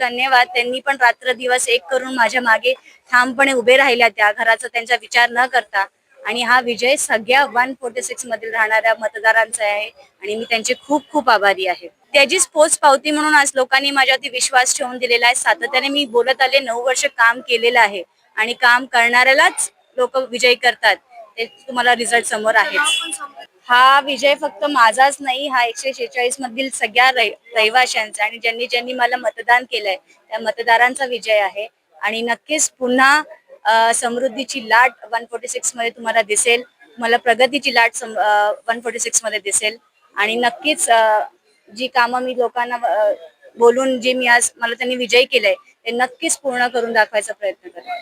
धन्यवाद. त्यांनी पण रात्र दिवस एक करून माझ्या मागे ठामपणे उभे राहिल्या त्या घराचा त्यांचा विचार न करता. आणि हा विजय सगळ्या वन फोर्टी सिक्स मधील राहणाऱ्या मतदारांचा आहे आणि मी त्यांचे खूप खूप आभारी आहे. त्याचीच पोच पावती म्हणून आज लोकांनी माझ्यावरती विश्वास ठेवून दिलेला आहे. सातत्याने मी बोलत आले नऊ वर्ष काम केलेलं आहे आणि काम करणाऱ्यालाच लोक विजयी करतात. ते तुम्हाला रिझल्ट समोर आहेच हा विजय फक्त माझाच नाही हा एकशे शेहेचाळीस मधील सगळ्या रहिवाशांचा आणि ज्यांनी ज्यांनी मला मतदान केलंय त्या मतदारांचा विजय आहे. आणि नक्कीच पुन्हा समृद्धीची लाट वन फोर्टी सिक्समध्ये तुम्हाला दिसेल. तुम्हाला प्रगतीची लाट वन फोर्टी सिक्समध्ये दिसेल. आणि नक्कीच जी कामं मी लोकांना बोलून जे मी आज मला त्यांनी विजयी केलंय ते नक्कीच पूर्ण करून दाखवायचा प्रयत्न करेन